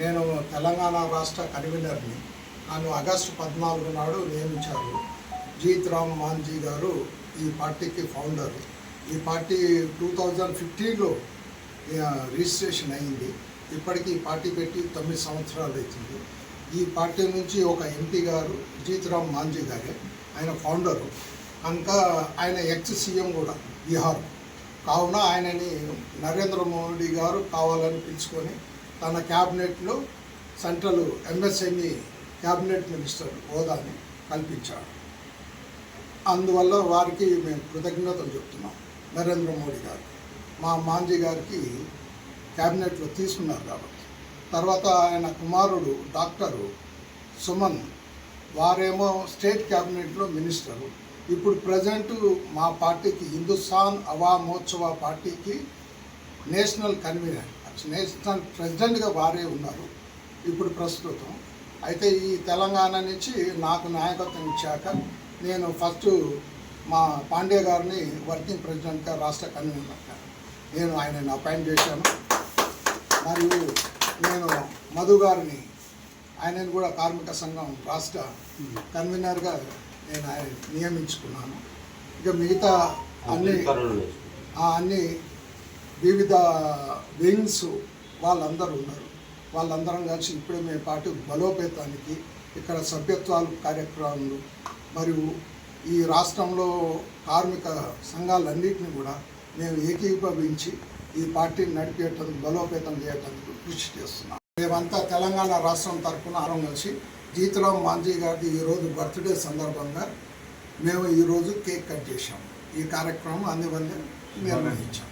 నేను తెలంగాణ రాష్ట్ర కన్వీనర్ని. నన్ను ఆగస్టు పద్నాలుగు నాడు నియమించారు. జీత్ రామ్ మాంజీ గారు ఈ పార్టీకి ఫౌండర్. ఈ పార్టీ టూ థౌజండ్ ఫిఫ్టీన్లో రిజిస్ట్రేషన్ అయింది. ఇప్పటికీ ఈ పార్టీ పెట్టి తొమ్మిది సంవత్సరాలు అవుతుంది. ఈ పార్టీ నుంచి ఒక ఎంపీ గారు జీత్ రామ్ మాంజీ గారే. ఆయన ఫౌండరు. కనుక ఆయన ఎక్స్ సీఎం కూడా బీహార్. కావున ఆయనని నరేంద్ర మోడీ గారు కావాలని పిలుచుకొని తన క్యాబినెట్లో సెంట్రల్ ఎంఎస్ఎంఈ క్యాబినెట్ మినిస్టర్ హోదాని కల్పించాడు. అందువల్ల వారికి మేము కృతజ్ఞతలు చెప్తున్నాం. నరేంద్ర మోడీ గారు మా మాంజీ గారికి క్యాబినెట్లో తీసుకున్నారు కాబట్టి. తర్వాత ఆయన కుమారుడు డాక్టరు సుమన్ వారేమో స్టేట్ క్యాబినెట్లో మినిస్టరు. ఇప్పుడు ప్రజెంట్ మా పార్టీకి హిందుస్థాన్ అవామోత్సవ పార్టీకి నేషనల్ కన్వీనర్. నేషనల్ ప్రెసిడెంట్గా వారే ఉన్నారు ఇప్పుడు ప్రస్తుతం. అయితే ఈ తెలంగాణ నుంచి నాకు నాయకత్వం ఇచ్చాక నేను ఫస్ట్ మా పాండే గారిని వర్కింగ్ ప్రెసిడెంట్గా రాష్ట్ర కన్వీనర్గా నేను ఆయనని అపాయింట్ చేశాను. మరియు నేను మధు గారిని ఆయనను కూడా కార్మిక సంఘం రాష్ట్ర కన్వీనర్గా నేను ఆయన నియమించుకున్నాను. ఇక మిగతా అన్ని అన్ని వివిధ వింగ్స్ వాళ్ళందరూ ఉన్నారు. వాళ్ళందరం కలిసి ఇప్పుడే మేము పాటు బలోపేతానికి ఇక్కడ సభ్యత్వాలు కార్యక్రమాలు మరియు ఈ రాష్ట్రంలో కార్మిక సంఘాలన్నింటినీ కూడా మేము ఏకీభవించి ఈ పార్టీని నడిపేటందుకు బలోపేతం చేయటానికి కృషి చేస్తున్నాం. మేమంతా తెలంగాణ రాష్ట్రం తరఫున ఆరం కలిసి జీతరాం మాంజీ గారి ఈరోజు బర్త్డే సందర్భంగా మేము ఈరోజు కేక్ కట్ చేశాం. ఈ కార్యక్రమం అందువల్ల నిర్వహించాం.